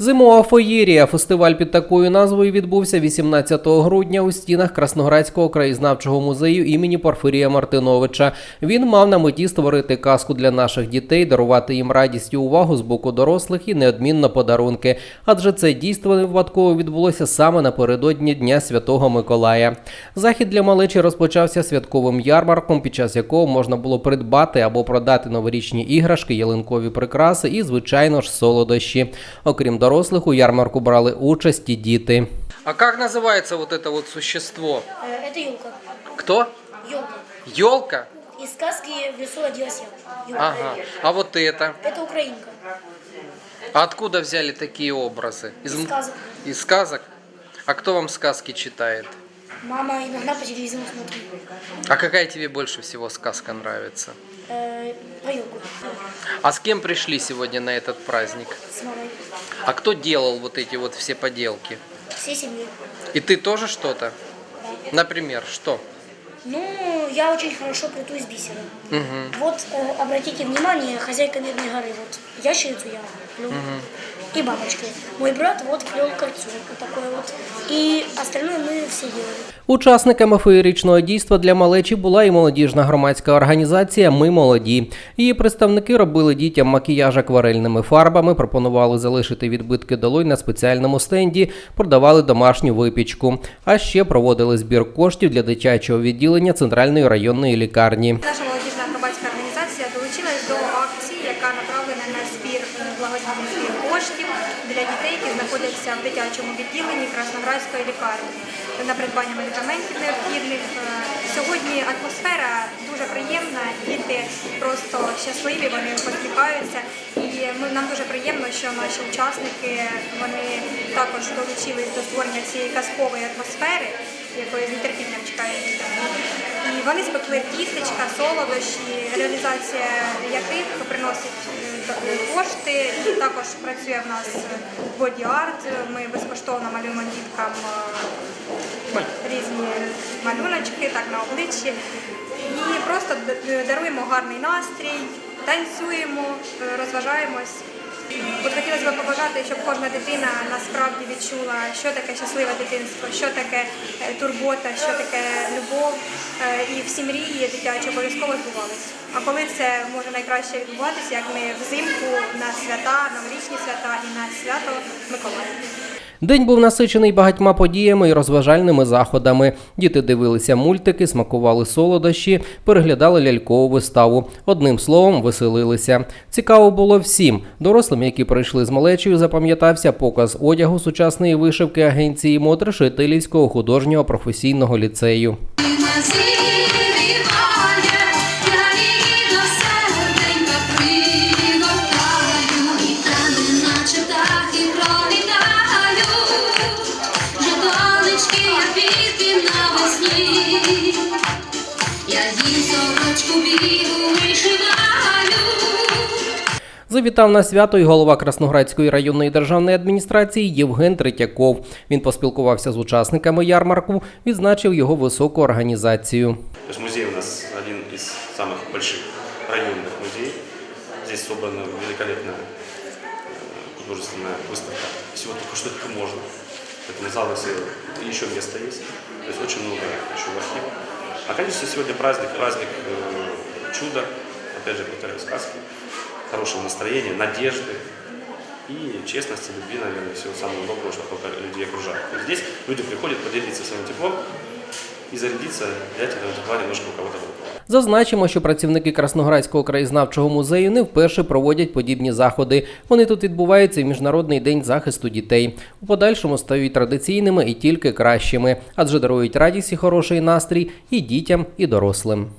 Зимова феєрія. Фестиваль під такою назвою відбувся 18 грудня у стінах Красноградського краєзнавчого музею імені Порфирія Мартиновича. Він мав на меті створити казку для наших дітей, дарувати їм радість і увагу з боку дорослих і неодмінно подарунки. Адже це дійство випадково відбулося саме напередодні Дня Святого Миколая. Захід для малечі розпочався святковим ярмарком, під час якого можна було придбати або продати новорічні іграшки, ялинкові прикраси і, звичайно ж, солодощі. Окрім дорослих, у ярмарку брали участь і діти. А як називається вот это вот существо? Э, Это елка. Кто? Елка. Елка? Из сказки в лесу родилась елка. Ага. А вот это? Это украинка. А откуда взяли такие образы? Из сказок. Из сказок? А кто вам сказки читает? Мама иногда по телевизору смотрит. А какая тебе больше всего сказка нравится? Э, про елку. А с кем пришли сегодня на этот праздник? С мамой. А кто делал вот эти вот все поделки? Всей семьей. И ты тоже что-то? Например, что? Ну, я очень хорошо плету из бисера. Мгм. Вот, э, обратите внимание, хозяйка Медной горы. Вот ящерицу я плел. И бабочки. Мой брат вот плел кольцо. Вот такое вот. И остальное мы все делали. Учасниками феєричного дійства для малечі була і молодіжна громадська організація Ми молоді. Її представники робили дітям макіяж акварельними фарбами, пропонували залишити відбитки долонь на спеціальному стенді, продавали домашню випічку. А ще проводили збір коштів для дитячого відділення центральної районної лікарні. Наша молодіжна громадська організація долучилась до акції, яка направлена на збір благодійний збір коштів для дітей, які знаходяться в дитячому відділенні Красноградської лікарні на придбання медикаментів необхідних. Е, Сьогодні атмосфера дуже приємна, діти просто щасливі, вони посміхаються. І нам дуже приємно, що наші учасники вони також долучились до створення цієї казкової атмосфери, якої з нетерпінням діти. І вони спекли тістечка, солодощі, реалізація яких приносить кошти. Також працює в нас боді-арт. Ми безкоштовно малюємо діткам е, різні малюночки, так на обличчі. І просто даруємо гарний настрій, танцюємо, е, розважаємось. От хотілося б побажати, щоб кожна дитина насправді відчула, що таке щасливе дитинство, що таке е, турбота, що таке любов. Е, І всі мрії дитячі обов'язково збувались. А коли це може найкраще відбуватися, як ми взимку на свята, новорічні свята і на свято Миколая. День був насичений багатьма подіями і розважальними заходами. Діти дивилися мультики, смакували солодощі, переглядали лялькову виставу. Одним словом, веселилися. Цікаво було всім. Дорослим, які прийшли з малечею, запам'ятався показ одягу сучасної вишивки агенції Мотр Шетилівського художнього професійного ліцею. see. Завітав на свято і голова Красноградської районної державної адміністрації Євген Третьяков. Він поспілкувався з учасниками ярмарку, відзначив його високу організацію. То есть музей у нас один из самых больших районных музеев. Здесь собрана великолепная э, художественная выставка. Всего только что только можно. Поэтому залы все, и еще место есть. То есть очень много еще в архивах. А, конечно, сегодня праздник, праздник э, чуда, опять же, повторяю, сказки, хорошего настроения, надежды и честности, любви, наверное, всего самого доброго, что только людей окружает. То здесь люди приходят поделиться своим теплом и зарядиться, взять этого тепла немножко у кого-то. Зазначимо, що працівники Красноградського краєзнавчого музею не вперше проводять подібні заходи. Вони тут відбуваються в Міжнародний день захисту дітей. У подальшому стають традиційними і тільки кращими, адже дарують радість і хороший настрій і дітям, і дорослим.